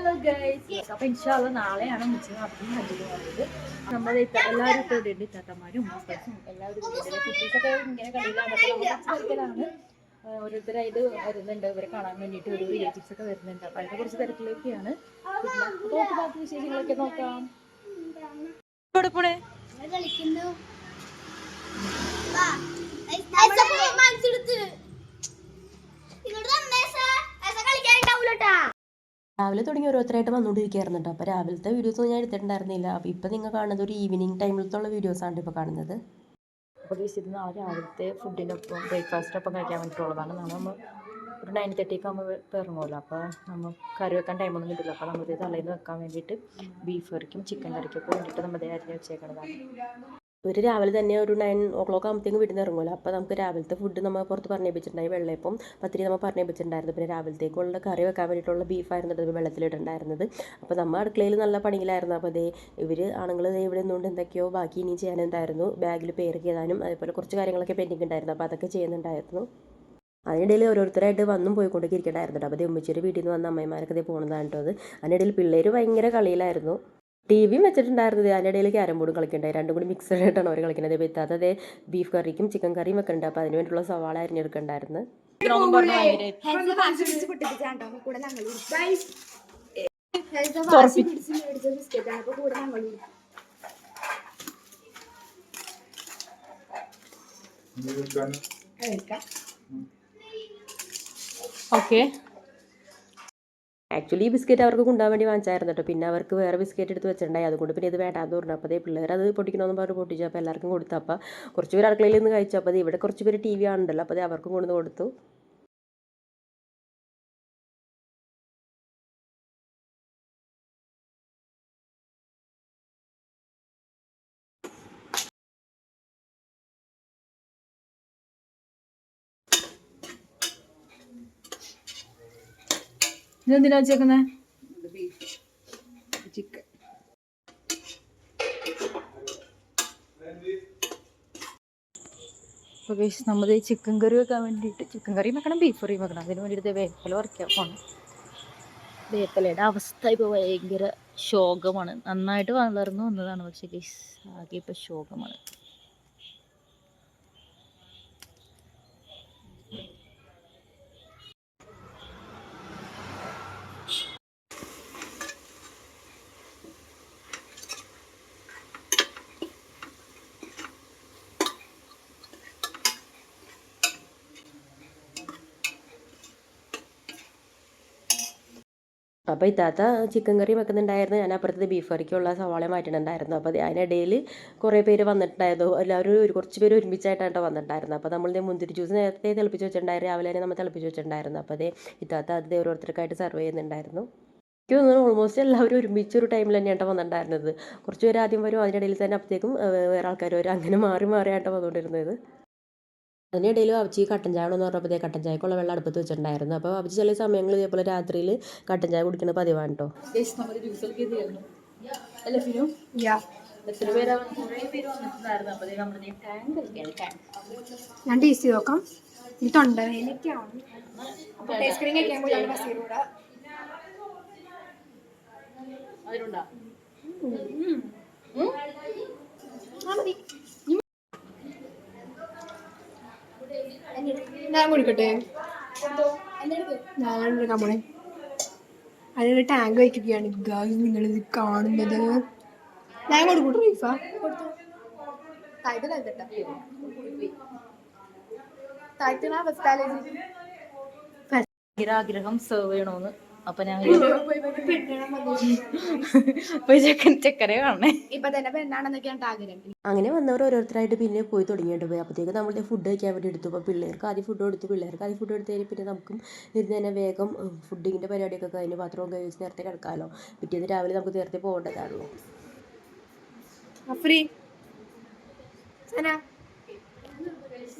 Hello guys അപ്പൊ ഇൻഷാല്ല നാളെയാണ് മുച്ചിന് നടത്തുന്നത് ഹജ്ജിന് പോകുന്നത് നമ്മുടെ എല്ലാവരും ഇപ്പോൾ ഇവിടെ ഉണ്ട്. ഇത്താത്തമാരും മക്കൾസും എല്ലാവരും കുട്ടീസൊക്കെ ഇങ്ങനെ കളിയിലാണ് ഓരോരുത്തരായിട്ട് വരുന്നുണ്ട്. ഇവരെ കാണാൻ വേണ്ടിയിട്ട് ഒരു റിലേറ്റീവ്സ് ഒക്കെ വരുന്നുണ്ട്. അപ്പൊ അതിനെ കുറച്ച് തിരക്കിലേക്കാണ് നമുക്ക് ബാക്കി വിശേഷങ്ങളൊക്കെ നോക്കാം. കളിക്കുന്നു. മനസ്സെടുത്ത്. ഇങ്ങോട്ട് തന്നെ കളിക്കാനുണ്ടാവൂലട്ടാ. രാവിലെ തുടങ്ങി ഓരോരുത്തരായിട്ട് വന്നുകൊണ്ടിരിക്കുകയായിരുന്നു കേട്ടോ അപ്പോൾ രാവിലത്തെ വീഡിയോസ് ഞാൻ എടുത്തിട്ടുണ്ടായിരുന്നില്ല. അപ്പോൾ ഇപ്പോൾ നിങ്ങൾ കാണുന്നത് ഒരു ഈവനിങ് ടൈമിലത്തുള്ള വീഡിയോസാണ് ഇപ്പോൾ കാണുന്നത്. അപ്പോൾ ഗൈസ് ഇത് നാളെ രാവിലത്തെ ഫുഡിനൊപ്പം ബ്രേക്ക്ഫാസ്റ്റിനൊപ്പം കഴിക്കാൻ വേണ്ടിയിട്ടുള്ളതാണ്. നമ്മൾ ഒരു നയൻ തേർട്ടിക്ക് ആകുമ്പോൾ ഇറങ്ങുമല്ലോ അപ്പോൾ നമ്മൾ കറി വെക്കാൻ ടൈമൊന്നും കിട്ടില്ല. അപ്പോൾ നമ്മൾ തലേന്ന് വെക്കാൻ വേണ്ടിയിട്ട് ബീഫ് കറിക്കും ചിക്കൻ കറിക്കും ഒക്കെ വേണ്ടിയിട്ട് നമ്മൾ അരിഞ്ഞ് വെച്ചേക്കണതാണ്. ഇവർ രാവിലെ തന്നെ ഒരു നയൻ ഓ ക്ലോക്ക് ആകുമ്പോഴത്തേക്കും വീട്ടിൽ നിന്ന് ഇറങ്ങുമല്ലോ അപ്പോൾ നമുക്ക് രാവിലത്തെ ഫുഡ് നമ്മൾ പുറത്ത് പറഞ്ഞേപ്പിച്ചിട്ടുണ്ടായി. വെള്ളയപ്പം പത്തിരി നമ്മൾ പറഞ്ഞേപ്പിച്ചിട്ടുണ്ടായിരുന്നു. പിന്നെ രാവിലത്തേക്കുള്ള കറി വെക്കാൻ വേണ്ടിയിട്ടുള്ള ബീഫായിരുന്നു അത് വെള്ളത്തിലിട്ടുണ്ടായിരുന്നത് അപ്പോൾ നമ്മൾ അടുക്കളയിൽ നല്ല പണിയിലായിരുന്നു. അപ്പോൾ അതേ ഇവർ ആണുങ്ങൾ ഇവിടെ നിന്നുകൊണ്ട് എന്തൊക്കെയോ ബാക്കി ഇനി ചെയ്യാനുണ്ടായിരുന്നു. ബാഗിൽ പേര് എഴുതാനും അതേപോലെ കുറച്ച് കാര്യങ്ങളൊക്കെ പെൻഡിങ് ഉണ്ടായിരുന്നു. അപ്പോൾ അതൊക്കെ ചെയ്യുന്നുണ്ടായിരുന്നു. അതിനിടയിൽ ഓരോരുത്തരായിട്ട് വന്നും പോയിക്കൊണ്ടൊക്കെ അപ്പോൾ ഉമ്മച്ചിയുടെ വീട്ടിൽ നിന്ന് വന്ന അമ്മമാരൊക്കെ ദേ പോകുന്നതാണ് കേട്ടോ അത്. അതിനിടയിൽ പിള്ളേർ ഭയങ്കര കളിയിലായിരുന്നു. ടി വിയും വെച്ചിട്ടുണ്ടായിരുന്നത് അതിനിടയിൽ ക്യാരം ബോർഡും കളിക്കണ്ടായി രണ്ടും കൂടി മിക്സഡ് ആയിട്ടാണ് അവർ കളിക്കുന്നത് ഇപ്പോൾ അതേ ബീഫ് കറിക്കും ചിക്കൻ കറിയും വെക്കുന്നുണ്ട് അപ്പോൾ അതിന് വേണ്ടിയുള്ള സവാള അരിഞ്ഞെടുക്കണ്ടായിരുന്നു. ഓക്കെ ആക്ച്വലി ഈ ബിസ്ക്കറ്റ് അവർക്ക് കൊണ്ടുപോകാൻ വേണ്ടി വാങ്ങിച്ചായിരുന്നു കേട്ടോ പിന്നെ അവർക്ക് വേറെ ബിസ്ക്കറ്റ് എടുത്ത് വെച്ചിട്ടുണ്ടായി. അതുകൊണ്ട് പിന്നെ ഇത് വേണ്ടാന്ന് പറഞ്ഞു. അപ്പോൾ അതേ പിള്ളേർ അത് പൊട്ടിക്കണമെന്ന് പറഞ്ഞ് പൊട്ടിച്ചു. അപ്പോൾ എല്ലാവർക്കും കൊടുത്തു. അപ്പോൾ കുറച്ച് പേര് അടുക്കളയിൽ നിന്ന് കഴിച്ചു. അപ്പോൾ അത് ഇവിടെ കുറച്ച് പേര് ടി വി ആണല്ലോ അപ്പോൾ അത് അവർക്കും കൊണ്ടുവന്ന് കൊടുത്തു. ഇതെന്തിനാ വെച്ചേക്കുന്നത് ചിക്കൻ. അപ്പോൾ ഗൈസ് നമ്മൾ ചിക്കൻ കറി വെക്കാൻ വേണ്ടിയിട്ട് ചിക്കൻ കറി വെക്കണം ബീഫ് കറി വെക്കണം. അതിന് വേണ്ടിയിട്ട് വേപ്പൽ പറിക്കാൻ പോകണം വേപ്പലയുടെ അവസ്ഥ ഇപ്പോൾ ഭയങ്കര ശോകമാണ്. നന്നായിട്ട് വളർന്നു വന്നതാണ് പക്ഷേ ഗൈസ് ആകെ ഇപ്പോൾ ശോകമാണ്. അപ്പോൾ ഇത്താത്ത ചിക്കൻ കറി വെക്കുന്നുണ്ടായിരുന്നു. ഞാൻ അപ്പുറത്ത് ബീഫ് കറിക്കുള്ള സവാള മാറ്റുന്നുണ്ടായിരുന്നു അപ്പോൾ അതിനിടയിൽ കുറേ പേര് വന്നിട്ടുണ്ടായിരുന്നു. എല്ലാവരും ഒരു കുറച്ച് പേര് ഒരുമിച്ചായിട്ടാണ് വന്നിട്ടുണ്ടായിരുന്നു അപ്പോൾ നമ്മൾ മുന്തിരി ജ്യൂസ് നേരത്തെ തിളപ്പിച്ച് വെച്ചിട്ടുണ്ടായിരുന്നു. രാവിലെ തന്നെ നമ്മൾ തിളപ്പിച്ച് വെച്ചിട്ടുണ്ടായിരുന്നു. അപ്പോൾ അതേ ഇത്താത്ത അത് ഓരോരുത്തർക്കായിട്ട് സെർവ് ചെയ്യുന്നുണ്ടായിരുന്നു. എനിക്ക് തോന്നുന്നു ഓൾമോസ്റ്റ് എല്ലാവരും ഒരുമിച്ച് ഒരു ടൈമിൽ തന്നെയാണ് വന്നിട്ടുണ്ടായിരുന്നത്. കുറച്ച് പേര് ആദ്യം വരും. അതിനിടയിൽ തന്നെ അപ്പോഴത്തേക്കും വേറെ ആൾക്കാർ വരും. അങ്ങനെ മാറി മാറിയായിട്ടാണ് വന്നുകൊണ്ടിരുന്നത് അതിനിടയിൽ അവച്ചി കട്ടൻ ചായ എന്ന് പറഞ്ഞപ്പോൾ കട്ടൻ ചായക്കുള്ള വെള്ളം അടുപ്പത്ത് വെച്ചിട്ടുണ്ടായിരുന്നു. അപ്പോൾ അവച്ചി ചില സമയങ്ങളിൽ ഇതേപോലെ രാത്രിയിൽ കട്ടൻ ചായ കുടിക്കുന്നത് പതിവാണ് കേട്ടോ ഞാൻ ടേസ്റ്റ് ചെയ്ത് നോക്കാം. ഈ ഫിനു യാ എത്ര പേരാ കുറേ പേര് വന്നിട്ടുണ്ടായിരുന്നു അപ്പോൾ നമ്മൾ ടാങ്ക് കളിക്കാൻ ടാങ്ക് ഞാൻ ടേസ്റ്റ് ചെയ്ത് നോക്കാം ഈ തൊണ്ടവേനൊക്കെയാണ് അപ്പോൾ ടേസ്റ്റ് ക്രീം കഴിക്കാൻ പോയാണ് ബസീറൂടെ അതിലുണ്ടോ ഞാൻ കുടിക്കട്ടെ. ഞാൻ എടുക്കാൻ പോണേ അതിനൊരു ടാങ്ക് വയ്ക്കുകയാണ്. ഗായ് നിങ്ങളിത് കാണുന്നത്. ഞാൻ കൊടുക്കൂട്ടോ റീഫ ആഗ്രഹം സെർവ് ചെയ്യണമെന്ന് അപ്പൊ ഞാൻ പോയി ചെക്കൻ ചെക്കനെ കാണണേ. ഇപ്പൊ തന്നെ പെണ്ണാണെന്നൊക്കെയാണ് ആഗ്രഹം. അങ്ങനെ വന്നവർ ഓരോരുത്തരായിട്ട് പിന്നെ പോയി തുടങ്ങിയിട്ട് പോയി. അപ്പോഴത്തേക്ക് നമ്മളുടെ ഫുഡ് കഴിക്കാൻ വേണ്ടി എടുത്തു. അപ്പോൾ പിള്ളേർക്ക് ആദ്യം ഫുഡ് കൊടുത്തു. പിള്ളേർക്ക് ആദ്യം ഫുഡ് കൊടുത്തു കഴിഞ്ഞാൽ പിന്നെ നമുക്കും ഇരുന്ന് തന്നെ വേഗം ഫുഡിങ്ങിന്റെ പരിപാടിയൊക്കെ കഴിഞ്ഞ് പാത്രവും കഴിച്ച് നേരത്തെ കിടക്കാമല്ലോ പിറ്റേന്ന് രാവിലെ നമുക്ക് നേരത്തെ പോകേണ്ടതാണല്ലോ. അഫ്രീ. സന.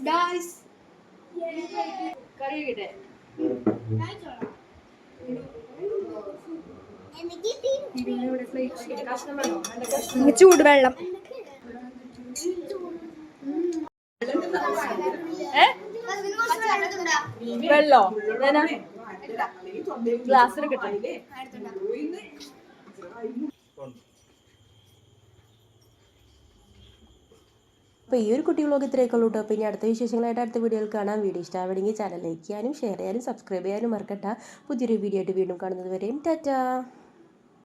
ഗായ്സ് ചൂടുവെള്ളം. വെള്ളോ? ഗ്ലാസ്സിൽ എടുക്കട്ടെ അപ്പോൾ ഈ ഒരു കുട്ടി വ്ളോഗ് ഇത്രയൊക്കെ ഉള്ളൂ കേട്ടോ അപ്പോൾ ഇനി അടുത്ത വിശേഷങ്ങളായിട്ട് അടുത്ത വീഡിയോയിൽ കാണാം. വീഡിയോ ഇഷ്ടമാവണമെങ്കിൽ ചാനൽ ലൈക്ക് ചെയ്യാനും ഷെയർ ചെയ്യാനും സബ്സ്ക്രൈബ് ചെയ്യാനും മറക്കട്ട പുതിയൊരു വീഡിയോ ആയിട്ട് വീണ്ടും കാണുന്നത് വരെയും ടാറ്റാ!